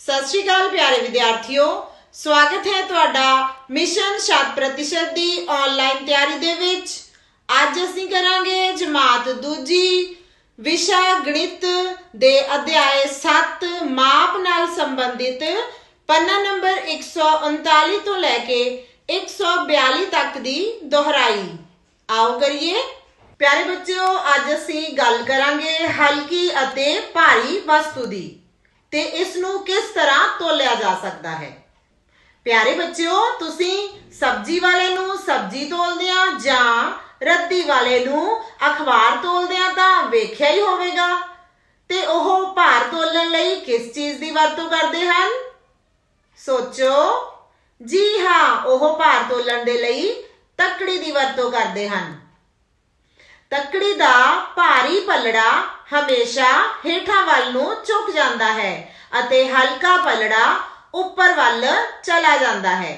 ਸਤਿ ਸ਼੍ਰੀ ਅਕਾਲ ਪਿਆਰੇ ਵਿਦਿਆਰਥੀਓ। ਸਵਾਗਤ ਹੈ ਤੁਹਾਡਾ ਮਿਸ਼ਨ 100% ਦੀ ਆਨਲਾਈਨ ਤਿਆਰੀ ਦੇ ਵਿੱਚ। ਅੱਜ ਅਸੀਂ ਕਰਾਂਗੇ ਜਮਾਤ ਦੂਜੀ ਵਿਸ਼ਾ ਗਣਿਤ ਦੇ ਅਧਿਆਇ 7 ਮਾਪ ਨਾਲ ਸੰਬੰਧਿਤ ਪੰਨਾ ਨੰਬਰ 139 ਤੋਂ ਲੈ ਕੇ 142 ਤੱਕ ਦੀ ਦੁਹਰਾਈ। ਆਓ ਕਰੀਏ। ਪਿਆਰੇ ਬੱਚਿਓ, ਅੱਜ ਅਸੀਂ ਗੱਲ ਕਰਾਂਗੇ ਹਲਕੀ ਅਤੇ ਭਾਰੀ ਵਸਤੂ ਦੀ। ਤੇ ਇਸ ਨੂੰ ਕਿਸ ਤਰ੍ਹਾਂ ਤੋਲਿਆ ਜਾ ਸਕਦਾ ਹੈ? ਪਿਆਰੇ ਬੱਚਿਓ, ਤੁਸੀਂ ਸਬਜ਼ੀ ਵਾਲੇ ਨੂੰ ਸਬਜ਼ੀ ਤੋਲਦਿਆਂ ਜਾਂ ਰੱਦੀ ਵਾਲੇ ਨੂੰ ਅਖਬਾਰ ਤੋਲਦਿਆਂ ਤਾਂ ਵੇਖਿਆ ਹੀ ਹੋਵੇਗਾ। ਤੇ ਉਹ ਭਾਰ ਤੋਲਣ ਲਈ ਕਿਸ ਚੀਜ਼ ਦੀ ਵਰਤੋਂ ਕਰਦੇ ਹਨ? ਸੋਚੋ। ਜੀ ਹਾਂ, ਉਹ ਭਾਰ ਤੋਲਣ ਦੇ ਲਈ ਤੱਕੜੀ ਦੀ ਵਰਤੋਂ ਕਰਦੇ ਹਨ। ਤੱਕੜੀ ਦਾ ਭਾਰੀ ਪਲੜਾ ਹਮੇਸ਼ਾ ਹੇਠਾਂ ਵੱਲ ਨੂੰ ਝੁਕ ਜਾਂਦਾ ਹੈ ਅਤੇ ਹਲਕਾ ਪਲੜਾ ਉੱਪਰ ਵੱਲ ਚਲਾ ਜਾਂਦਾ ਹੈ।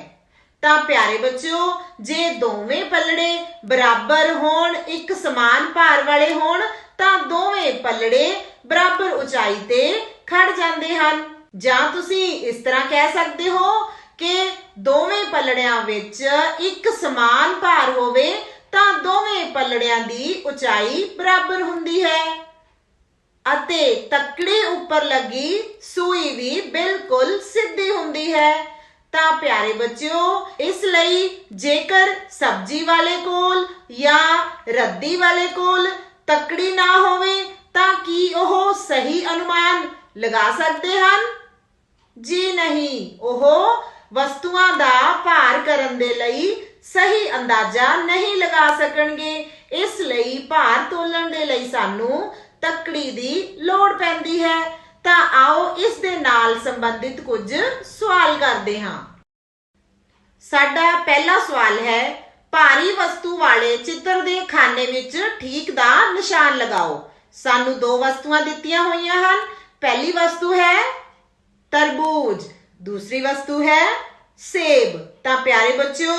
ਤਾਂ ਪਿਆਰੇ ਬੱਚਿਓ, ਜੇ ਦੋਵੇਂ ਪਲੜੇ ਬਰਾਬਰ ਹੋਣ, ਇੱਕ ਸਮਾਨ ਭਾਰ ਵਾਲੇ ਹੋਣ, ਤਾਂ ਦੋਵੇਂ ਪਲੜੇ ਬਰਾਬਰ ਉਚਾਈ ਤੇ ਖੜ ਜਾਂਦੇ ਹਨ। ਜਾਂ ਤੁਸੀਂ ਇਸ ਤਰ੍ਹਾਂ ਕਹਿ ਸਕਦੇ ਹੋ ਕਿ ਦੋਵੇਂ ਪਲੜਿਆਂ ਵਿੱਚ ਇੱਕ ਸਮਾਨ ਭਾਰ ਹੋਵੇ ਤਾਂ ਦੋਵੇਂ ਪਲੜਿਆਂ ਦੀ ਉਚਾਈ ਬਰਾਬਰ ਹੁੰਦੀ ਹੈ। ਅਤੇ ਤੱਕੜੀ ਉੱਪਰ ਲੱਗੀ ਸੂਈ ਵੀ ਬਿਲਕੁਲ ਸਿੱਧੀ ਹੁੰਦੀ ਹੈ। ਤਾਂ ਪਿਆਰੇ ਬੱਚਿਓ, ਇਸ ਲਈ ਜੇਕਰ ਸਬਜ਼ੀ ਵਾਲੇ ਕੋਲ ਜਾਂ ਰੱਦੀ ਵਾਲੇ ਕੋਲ ਤੱਕੜੀ ਨਾ ਹੋਵੇ, ਤਾਂ ਕੀ ਉਹ ਸਹੀ ਅਨੁਮਾਨ ਲਗਾ ਸਕਦੇ ਹਨ? ਜੀ ਨਹੀਂ, ਉਹ ਵਸਤੂਆਂ ਦਾ ਭਾਰ ਕਰਨ ਦੇ ਲਈ ਸਹੀ ਅੰਦਾਜ਼ਾ ਨਹੀਂ ਲਗਾ ਸਕਣਗੇ। ਇਸ ਲਈ ਭਾਰ ਤੋਲਣ ਦੇ ਲਈ ਸਾਨੂੰ ਤੱਕੜੀ ਦੀ ਲੋੜ ਪੈਂਦੀ ਹੈ। ਤਾਂ ਆਓ ਇਸ ਦੇ ਨਾਲ ਸੰਬੰਧਿਤ ਕੁਝ ਸਵਾਲ ਕਰਦੇ ਹਾਂ। ਸਾਡਾ ਪਹਿਲਾ ਸਵਾਲ ਹੈ, ਭਾਰੀ ਵਸਤੂ ਵਾਲੇ ਚਿੱਤਰ ਦੇ ਖਾਨੇ ਵਿੱਚ ਠੀਕ ਦਾ ਨਿਸ਼ਾਨ ਲਗਾਓ। ਸਾਨੂੰ ਦੋ ਵਸਤੂਆਂ ਦਿੱਤੀਆਂ ਹੋਈਆਂ ਹਨ। ਪਹਿਲੀ ਵਸਤੂ ਹੈ ਤਰਬੂਜ, ਦੂਸਰੀ ਵਸਤੂ ਹੈ ਸੇਬ। ਤਾਂ ਪਿਆਰੇ ਬੱਚਿਓ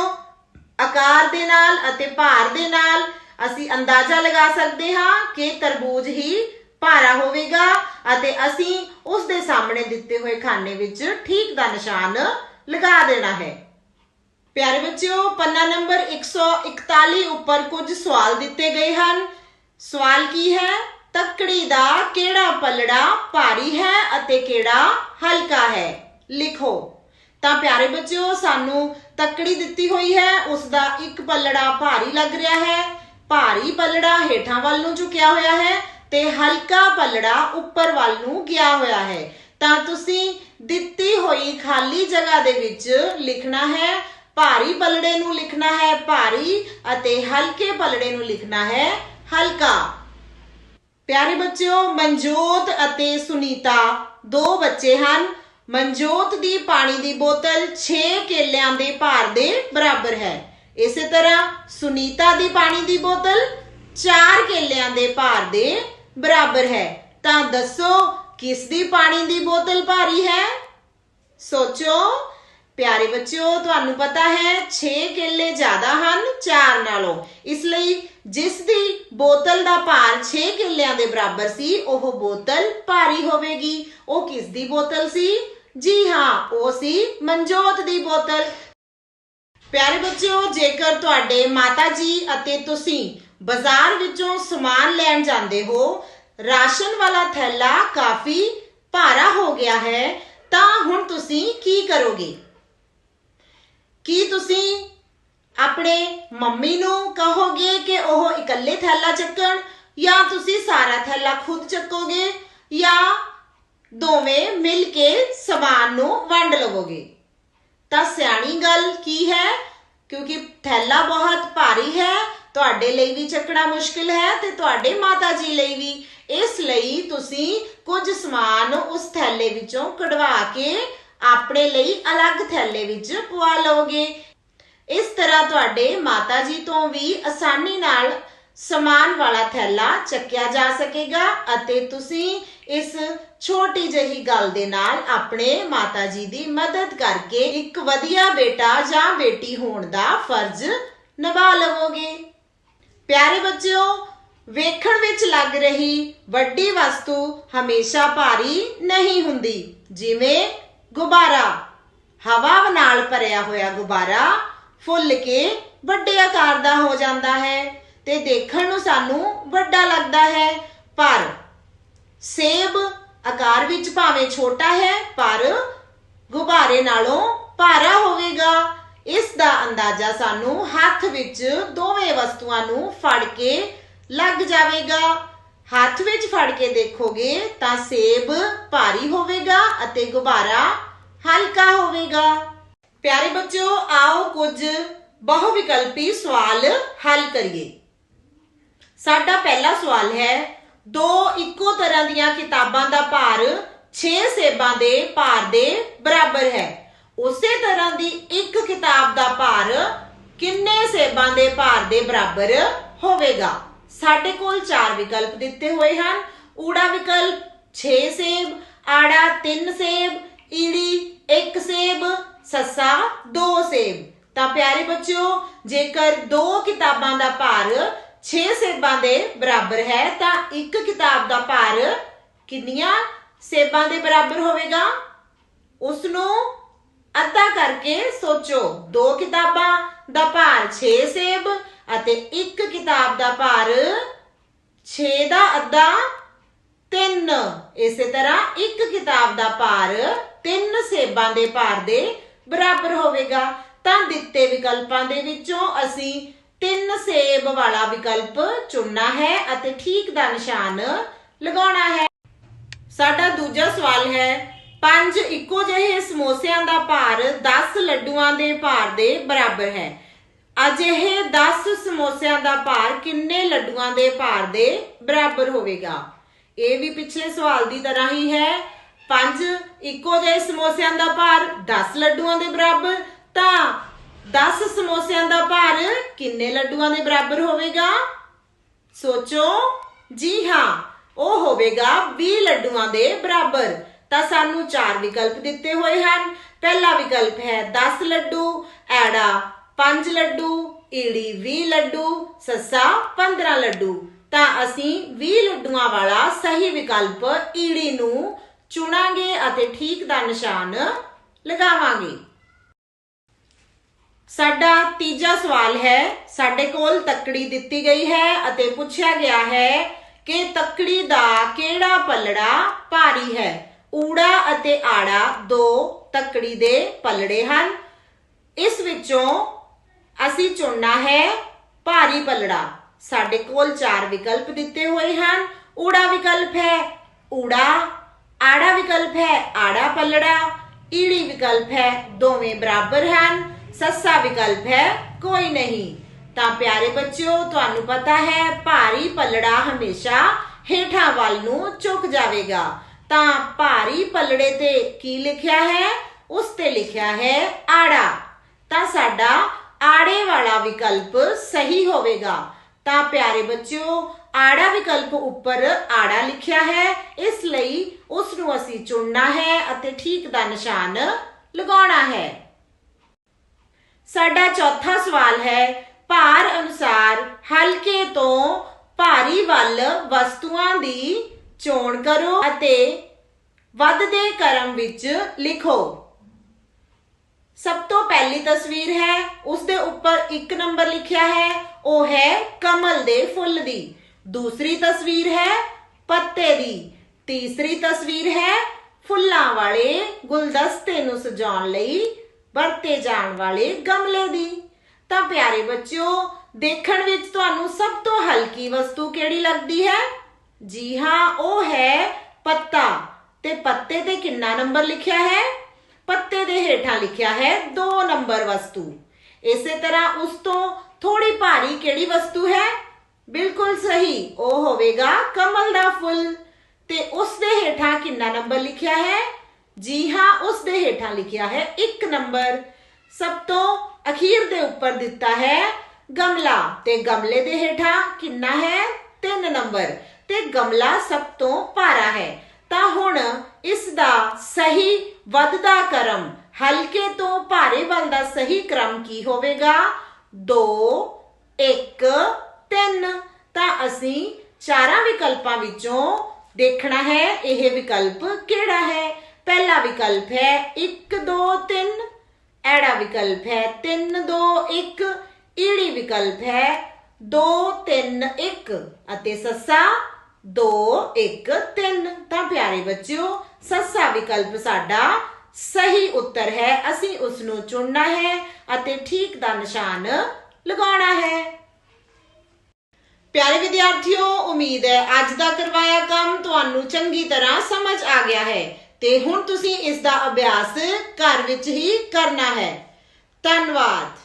ਆਕਾਰ ਦੇ ਨਾਲ ਅਤੇ ਭਾਰ ਦੇ ਨਾਲ ਅਸੀਂ ਅੰਦਾਜ਼ਾ ਲਗਾ ਸਕਦੇ ਹਾਂ ਕਿ ਤਰਬੂਜ ਹੀ ਭਾਰਾ ਹੋਵੇਗਾ ਅਤੇ ਅਸੀਂ ਉਸ ਦੇ ਸਾਹਮਣੇ ਦਿੱਤੇ ਹੋਏ ਖਾਨੇ ਵਿੱਚ ਠੀਕ ਦਾ ਨਿਸ਼ਾਨ ਲਗਾ ਦੇਣਾ ਹੈ। ਪਿਆਰੇ ਬੱਚਿਓ, ਪੰਨਾ ਨੰਬਰ 141 ਉੱਪਰ ਕੁਝ ਸਵਾਲ ਦਿੱਤੇ ਗਏ ਹਨ। ਸਵਾਲ ਕੀ ਹੈ? ਤੱਕੜੀ ਦਾ ਕਿਹੜਾ ਪਲੜਾ ਭਾਰੀ ਹੈ ਅਤੇ ਕਿਹੜਾ ਹਲਕਾ ਹੈ? ਲਿਖੋ। ਤਾਂ ਪਿਆਰੇ ਬੱਚਿਓ, ਸਾਨੂੰ ਤੱਕੜੀ ਦਿੱਤੀ ਹੋਈ ਹੈ ਉਸ ਦਾ ਇੱਕ ਪੱਲੜਾ ਭਾਰੀ ਲੱਗ ਰਿਹਾ ਹੈ, ਭਾਰੀ ਪਲੜਾ ਹੇਠਾਂ ਵੱਲ ਨੂੰ ਝੁਕਿਆ ਹੋਇਆ ਹੈ ਤੇ ਹਲਕਾ ਪਲੜਾ ਉੱਪਰ ਵੱਲ ਨੂੰ ਗਿਆ ਹੋਇਆ ਹੈ। ਤਾਂ ਤੁਸੀਂ ਦਿੱਤੀ ਹੋਈ ਖਾਲੀ ਜਗ੍ਹਾ ਦੇ ਵਿੱਚ ਲਿਖਣਾ ਹੈ, ਭਾਰੀ ਪਲੜੇ ਨੂੰ ਲਿਖਣਾ ਹੈ ਭਾਰੀ ਅਤੇ ਹਲਕੇ ਪਲੜੇ ਨੂੰ ਲਿਖਣਾ ਹੈ ਹਲਕਾ। ਪਿਆਰੇ ਬੱਚਿਓ, ਮਨਜੋਤ ਅਤੇ ਸੁਨੀਤਾ ਦੋ ਬੱਚੇ ਹਨ। ਮਨਜੋਤ ਦੀ ਪਾਣੀ ਦੀ ਬੋਤਲ 6 ਕੇਲਿਆਂ ਦੇ ਭਾਰ ਦੇ ਬਰਾਬਰ ਹੈ। ਇਸੇ ਤਰ੍ਹਾਂ ਸੁਨੀਤਾ ਦੀ ਪਾਣੀ ਦੀ ਬੋਤਲ 4 ਕੇਲਿਆਂ ਦੇ ਭਾਰ ਦੇ ਬਰਾਬਰ ਹੈ। ਤਾਂ ਦੱਸੋ, ਕਿਸ ਦੀ ਪਾਣੀ ਦੀ ਬੋਤਲ ਭਾਰੀ ਹੈ? ਸੋਚੋ। ਪਿਆਰੇ ਬੱਚਿਓ, ਤੁਹਾਨੂੰ ਪਤਾ ਹੈ 6 ਕੇਲੇ ਜ਼ਿਆਦਾ ਹਨ 4 ਨਾਲੋਂ। ਇਸ ਲਈ ਜਿਸ ਦੀ ਬੋਤਲ ਦਾ ਭਾਰ 6 ਕਿੱਲਿਆਂ ਦੇ ਬਰਾਬਰ ਸੀ, ਉਹ ਬੋਤਲ ਭਾਰੀ ਹੋਵੇਗੀ। ਉਹ ਕਿਸ ਦੀ ਬੋਤਲ ਸੀ? ਜੀ ਹਾਂ, ਉਹ ਸੀ ਮਨਜੋਤ ਦੀ ਬੋਤਲ। ਪਿਆਰੇ ਬੱਚਿਓ, ਜੇਕਰ ਤੁਹਾਡੇ ਮਾਤਾ ਜੀ ਅਤੇ ਤੁਸੀਂ ਬਾਜ਼ਾਰ ਵਿੱਚੋਂ ਸਮਾਨ ਲੈਣ ਜਾਂਦੇ ਹੋ, ਰਾਸ਼ਨ ਵਾਲਾ ਥੈਲਾ ਕਾਫੀ ਭਾਰਾ ਹੋ ਗਿਆ ਹੈ, ਤਾਂ ਹੁਣ ਤੁਸੀਂ ਕੀ ਕਰੋਗੇ? ਕੀ ਤੁਸੀਂ ਆਪਣੇ ਮੰਮੀ ਨੂੰ ਕਹੋਗੇ ਕਿ ਉਹ ਇਕੱਲੇ ਥੈਲਾ ਚੱਕਣ ਜਾਂ ਤੁਸੀਂ ਸਾਰਾ ਥੈਲਾ ਖੁਦ ਚੱਕੋਗੇ ਜਾਂ ਦੋਵੇਂ ਮਿਲ ਕੇ ਸਮਾਨ ਨੂੰ ਵੰਡ ਲਵੋਗੇ? ਤਾਂ ਸਿਆਣੀ ਗੱਲ ਕੀ ਹੈ? ਕਿਉਂਕਿ ਥੈਲਾ ਬਹੁਤ ਭਾਰੀ ਹੈ, ਤੁਹਾਡੇ ਲਈ ਵੀ ਚੱਕਣਾ ਮੁਸ਼ਕਿਲ ਹੈ ਤੇ ਤੁਹਾਡੇ ਮਾਤਾ ਜੀ ਲਈ ਵੀ। ਇਸ ਲਈ ਤੁਸੀਂ ਕੁਝ ਸਮਾਨ ਉਸ ਥੈਲੇ ਵਿੱਚੋਂ ਕਢਵਾ ਕੇ ਆਪਣੇ ਲਈ ਅਲੱਗ ਥੈਲੇ ਵਿੱਚ ਪਵਾ ਲਓਗੇ। ਇਸ ਤਰ੍ਹਾਂ ਤੁਹਾਡੇ ਮਾਤਾ ਜੀ ਤੋਂ ਵੀ ਆਸਾਨੀ ਨਾਲ ਸਮਾਨ ਵਾਲਾ ਥੈਲਾ ਚੱਕਿਆ ਜਾ ਸਕੇਗਾ ਅਤੇ ਤੁਸੀਂ ਇਸ ਛੋਟੀ ਜਿਹੀ ਗੱਲ ਦੇ ਨਾਲ ਆਪਣੇ ਮਾਤਾ ਜੀ ਦੀ ਮਦਦ ਕਰਕੇ ਇੱਕ ਵਧੀਆ ਬੇਟਾ ਜਾਂ ਬੇਟੀ ਹੋਣ ਦਾ ਫਰਜ਼ ਨਿਭਾ ਲਵੋਗੇ। ਪਿਆਰੇ ਬੱਚਿਓ, ਵੇਖਣ ਵਿੱਚ ਲੱਗ ਰਹੀ ਵੱਡੀ ਵਸਤੂ ਹਮੇਸ਼ਾ ਭਾਰੀ ਨਹੀਂ ਹੁੰਦੀ, ਜਿਵੇਂ ਗੁਬਾਰਾ। ਹਵਾ ਨਾਲ ਭਰਿਆ ਹੋਇਆ ਗੁਬਾਰਾ ਫੁੱਲ ਕੇ ਵੱਡੇ ਆਕਾਰ ਦਾ ਹੋ ਜਾਂਦਾ ਹੈ ਤੇ ਦੇਖਣ ਨੂੰ ਸਾਨੂੰ ਵੱਡਾ ਲੱਗਦਾ ਹੈ। ਪਰ ਸੇਬ ਆਕਾਰ ਵਿੱਚ ਭਾਵੇਂ ਛੋਟਾ ਹੈ, ਪਰ ਗੁਬਾਰੇ ਨਾਲੋਂ ਭਾਰਾ ਹੋਵੇਗਾ। ਇਸ ਦਾ ਅੰਦਾਜ਼ਾ ਸਾਨੂੰ ਹੱਥ ਵਿੱਚ ਦੋਵੇਂ ਵਸਤੂਆਂ ਨੂੰ ਫੜ ਕੇ ਲੱਗ ਜਾਵੇਗਾ। ਹੱਥ ਵਿੱਚ ਫੜ ਕੇ ਦੇਖੋਗੇ ਤਾਂ ਸੇਬ ਭਾਰੀ ਹੋਵੇਗਾ ਅਤੇ ਗੁਬਾਰਾ ਹਲਕਾ ਹੋਵੇਗਾ। ਪਿਆਰੇ ਬੱਚਿਓ, ਆਓ ਕੁਝ ਬਹੁ ਵਿਕਲਪੀ ਸਵਾਲ ਹੱਲ ਕਰੀਏ। ਸਾਡਾ ਪਹਿਲਾ ਸਵਾਲ ਹੈ, ਦੋ ਇੱਕੋ ਤਰ੍ਹਾਂ ਦੀਆਂ ਕਿਤਾਬਾਂ ਦਾ ਭਾਰ 6 ਸੇਬਾਂ ਦੇ ਭਾਰ ਦੇ ਬਰਾਬਰ ਹੈ। ਉਸੇ ਤਰ੍ਹਾਂ ਦੀ ਇੱਕ ਕਿਤਾਬ ਦਾ ਭਾਰ ਕਿੰਨੇ ਸੇਬਾਂ ਦੇ ਭਾਰ ਦੇ ਬਰਾਬਰ ਹੋਵੇਗਾ? ਸਾਡੇ ਕੋਲ ਚਾਰ ਵਿਕਲਪ ਦਿੱਤੇ ਹੋਏ ਹਨ। ਊੜਾ ਵਿਕਲਪ 6 ਸੇਬ, ਆੜਾ 3 ਸੇਬ, ਈੜੀ 1 ਸੇਬ ਸੱਸਾ, ਦੋ ਸੇਬ। ਤਾਂ ਪਿਆਰੇ ਬੱਚਿਓ, ਜੇਕਰ ਦੋ ਕਿਤਾਬਾਂ ਦਾ ਭਾਰ 6 ਸੇਬਾਂ ਦੇ ਬਰਾਬਰ ਹੈ, ਤਾਂ ਇੱਕ ਕਿਤਾਬ ਦਾ ਭਾਰ ਕਿੰਨੀਆਂ ਸੇਬਾਂ ਦੇ ਬਰਾਬਰ ਹੋਵੇਗਾ? ਉਸ ਨੂੰ ਅੱਧਾ ਕਰਕੇ ਸੋਚੋ। ਦੋ ਕਿਤਾਬਾਂ ਦਾ ਭਾਰ 6 ਸੇਬ ਅਤੇ ਇੱਕ ਕਿਤਾਬ ਦਾ ਭਾਰ 6 ਦਾ ਅੱਧਾ 3 ਇਸੇ ਤਰ੍ਹਾਂ ਇੱਕ ਕਿਤਾਬ ਦਾ ਭਾਰ 3 ਸੇਬਾਂ ਦੇ ਭਾਰ ਦੇ ਬਰਾਬਰ ਹੋਵੇਗਾ, ਤਾਂ ਦਿੱਤੇ ਵਿਕਲਪਾਂ ਦੇ ਵਿੱਚੋਂ ਅਸੀਂ ਤਿੰਨ ਸੇਬ ਵਾਲਾ ਵਿਕਲਪ ਚੁਣਨਾ ਹੈ ਅਤੇ ਠੀਕ ਦਾ ਨਿਸ਼ਾਨ ਲਗਾਉਣਾ ਹੈ। ਸਾਡਾ ਦੂਜਾ ਸਵਾਲ ਹੈ, ਪੰਜ ਇੱਕੋ ਜਿਹੇ ਸਮੋਸਿਆਂ ਦਾ ਭਾਰ 10 ਲੱਡੂਆਂ ਦੇ ਭਾਰ ਦੇ ਬਰਾਬਰ ਹੈ। ਅਜਿਹੇ 10 ਸਮੋਸਿਆਂ ਦਾ ਭਾਰ ਕਿੰਨੇ ਲੱਡੂਆਂ ਦੇ ਭਾਰ ਦੇ ਬਰਾਬਰ ਹੋਵੇਗਾ? ਇਹ ਵੀ ਪਿੱਛੇ ਸਵਾਲ ਦੀ ਤਰ੍ਹਾਂ ਹੀ ਹੈ। ਪੰਜ, ਇੱਕੋ ਜਿਹੇ ਸਮੋਸਿਆਂ ਦਾ ਭਾਰ 10 ਲੱਡੂਆਂ ਦੇ ਬਰਾਬਰ, ਤਾਂ 10 ਸਮੋਸਿਆਂ ਦਾ ਭਾਰ ਕਿੰਨੇ ਲੱਡੂਆਂ ਦੇ ਬਰਾਬਰ ਹੋਵੇਗਾ? ਸੋਚੋ। ਜੀ ਹਾਂ, ਉਹ ਹੋਵੇਗਾ 20 ਲੱਡੂਆਂ ਦੇ ਬਰਾਬਰ। ਤਾਂ ਸਾਨੂੰ ਚਾਰ ਵਿਕਲਪ ਦਿੱਤੇ ਹੋਏ ਹਨ। ਪਹਿਲਾ ਵਿਕਲਪ ਹੈ 10 ਲੱਡੂ, ਐੜਾ 5 ਲੱਡੂ, ਈੜੀ 20 ਲੱਡੂ, ਸੱਸਾ 15 ਲੱਡੂ। ਤਾਂ ਅਸੀਂ 20 ਲੱਡੂਆਂ ਵਾਲਾ ਸਹੀ ਵਿਕਲਪ ਈੜੀ ਨੂੰ ਚੁਣਾਂਗੇ ਅਤੇ ਠੀਕ ਦਾ ਨਿਸ਼ਾਨ ਲਗਾਵਾਂਗੇ। ਸਾਡਾ ਤੀਜਾ ਸਵਾਲ ਹੈ, ਸਾਡੇ ਕੋਲ ਤੱਕੜੀ ਦਿੱਤੀ ਗਈ ਹੈ ਅਤੇ ਪੁੱਛਿਆ ਗਿਆ ਹੈ ਕਿ ਤੱਕੜੀ ਦਾ ਕਿਹੜਾ ਪੱਲੜਾ ਭਾਰੀ ਹੈ। ਊੜਾ ਅਤੇ ਆੜਾ ਦੋ ਤੱਕੜੀ ਦੇ ਪੱਲੜੇ ਹਨ। ਇਸ ਵਿੱਚੋਂ ਅਸੀਂ ਚੁਣਨਾ ਹੈ ਭਾਰੀ ਪੱਲੜਾ। ਸਾਡੇ ਕੋਲ ਚਾਰ ਵਿਕਲਪ ਦਿੱਤੇ ਹੋਏ ਹਨ। ਊੜਾ ਵਿਕਲਪ ਹੈ ਊੜਾ ਆੜਾ ਵਿਕਲਪ ਹੈ ਆੜਾ ਪੱਲੜਾ ਈੜੀ ਵਿਕਲਪ ਹੈ ਦੋਵੇਂ ਬਰਾਬਰ ਹਨ ਸੱਸਾ ਵਿਕਲਪ ਹੈ ਕੋਈ ਨਹੀਂ ਤਾਂ ਪਿਆਰੇ ਬੱਚਿਓ ਤੁਹਾਨੂੰ ਪਤਾ ਹੈ ਭਾਰੀ ਪੱਲੜਾ ਹਮੇਸ਼ਾ ਹੇਠਾਂ ਵੱਲ ਨੂੰ ਝੁਕ ਜਾਵੇਗਾ ਤਾਂ ਭਾਰੀ ਪੱਲੜੇ ਤੇ ਕੀ ਲਿਖਿਆ ਹੈ ਉਸ ਤੇ ਲਿਖਿਆ ਹੈ ਆੜਾ ਤਾਂ ਸਾਡਾ ਆੜੇ ਵਾਲਾ ਵਿਕਲਪ ਸਹੀ ਹੋਵੇਗਾ ਤਾਂ ਪਿਆਰੇ ਬੱਚਿਓ, ਆੜਾ ਵਿਕਲਪ ਉੱਪਰ ਆੜਾ ਲਿਖਿਆ ਹੈ। ਇਸ ਲਈ ਉਸ ਨੂੰ ਅਸੀਂ ਚੁਣਨਾ ਹੈ ਅਤੇ ਠੀਕ ਦਾ ਨਿਸ਼ਾਨ ਲਗਾਉਣਾ ਹੈ। ਸਾਡਾ ਚੌਥਾ ਸਵਾਲ ਹੈ, ਭਾਰ ਅਨੁਸਾਰ ਹਲਕੇ ਤੋਂ ਭਾਰੀ ਵੱਲ ਵਸਤੂਆਂ ਦੀ ਚੋਣ ਕਰੋ ਅਤੇ ਵੱਧਦੇ ਕਰਮ ਵਿੱਚ ਲਿਖੋ। ਸਭ ਤੋਂ ਪਹਿਲੀ ਤਸਵੀਰ ਹੈ ਉਸ ਦੇ ਉੱਪਰ ਇੱਕ ਨੰਬਰ ਲਿਖਿਆ ਹੈ ਉਹ ਹੈ ਕਮਲ ਦੇ ਫੁੱਲ ਦੀ। ਦੂਸਰੀ ਤਸਵੀਰ ਹੈ ਪੱਤੇ ਦੀ। ਤੀਸਰੀ ਤਸਵੀਰ ਹੈ ਫੁੱਲਾਂ ਵਾਲੇ ਗੁਲਦਸਤੇ ਨੂੰ ਸਜਾਉਣ ਲਈ ਵਰਤੇ ਜਾਣ ਵਾਲੇ ਗਮਲੇ ਦੀ। ਤਾਂ ਪਿਆਰੇ ਬੱਚਿਓ, ਦੇਖਣ ਵਿੱਚ ਤੁਹਾਨੂੰ ਸਭ ਤੋਂ ਹਲਕੀ ਵਸਤੂ ਕਿਹੜੀ ਲੱਗਦੀ ਹੈ? ਜੀ ਹਾਂ, ਉਹ ਹੈ ਪੱਤਾ। ਤੇ ਪੱਤੇ ਤੇ ਕਿੰਨਾ ਨੰਬਰ ਲਿਖਿਆ ਹੈ? ਪੱਤੇ ਦੇ ਹੇਠਾਂ ਲਿਖਿਆ ਹੈ 2 ਨੰਬਰ ਵਸਤੂ। ਇਸੇ ਤਰ੍ਹਾਂ ਉਸ ਤੋਂ ਥੋੜੀ ਭਾਰੀ ਕਿਹੜੀ ਵਸਤੂ ਹੈ? ਬਿਲਕੁਲ ਸਹੀ, ਉਹ ਹੋਵੇਗਾ ਕਮਲ ਦਾ ਫੁੱਲ। ਤੇ ਉਸ ਦੇ ਹੇਠਾਂ ਕਿੰਨਾ ਨੰਬਰ ਲਿਖਿਆ ਹੈ? ਜੀ ਹਾਂ, ਉਸ ਦੇ ਹੇਠਾਂ ਲਿਖਿਆ ਹੈ 1 ਨੰਬਰ। ਸਭ ਤੋਂ ਅਖੀਰ ਦੇ ਉੱਪਰ ਦਿੱਤਾ ਹੈ ਗਮਲਾ। ਤੇ ਗਮਲੇ ਦੇ ਹੇਠਾਂ ਕਿੰਨਾ ਹੈ? 3 ਨੰਬਰ। ਤੇ ਗਮਲਾ ਸਭ ਤੋਂ ਭਾਰਾ ਹੈ। ਤਾਂ ਹੁਣ ਇਸ ਦਾ ਸਹੀ ਵੱਧਦਾ ਕਰਮ ਹਲਕੇ ਤੋਂ ਭਾਰੇ ਵੱਲ ਦਾ ਸਹੀ ਕ੍ਰਮ ਕੀ ਹੋਵੇਗਾ? 2 1 3 ਤਾਂ ਅਸੀਂ ਚਾਰਾਂ ਵਿਕਲਪਾਂ ਵਿੱਚੋਂ ਦੇਖਣਾ ਹੈ, ਇਹ ਵਿਕਲਪ ਕਿਹੜਾ ਹੈ? ਪਹਿਲਾ ਵਿਕਲਪ ਹੈ 1 2 3 ਐੜਾ ਵਿਕਲਪ ਹੈ 3 2 1 ਈੜੀ ਵਿਕਲਪ ਹੈ 2 3 1 ਅਤੇ ਸੱਸਾ 2 1 3 ਤਾਂ ਪਿਆਰੇ ਬੱਚਿਓ, ਸੱਸਾ ਵਿਕਲਪ ਸਾਡਾ ਸਹੀ ਉੱਤਰ ਹੈ, ਅਸੀਂ ਉਸ ਨੂੰ ਚੁਣਨਾ ਹੈ ਅਤੇ ਠੀਕ ਦਾ ਨਿਸ਼ਾਨ ਲਗਾਉਣਾ ਹੈ। ਪਿਆਰੇ ਵਿਦਿਆਰਥੀਓ, ਉਮੀਦ ਹੈ ਅੱਜ ਦਾ ਕਰਵਾਇਆ ਕੰਮ ਤੁਹਾਨੂੰ ਚੰਗੀ ਤਰ੍ਹਾਂ ਸਮਝ ਆ ਗਿਆ ਹੈ ਤੇ ਹੁਣ ਤੁਸੀਂ ਇਸ ਦਾ ਅਭਿਆਸ ਘਰ ਵਿੱਚ ਹੀ ਕਰਨਾ ਹੈ। ਧੰਨਵਾਦ।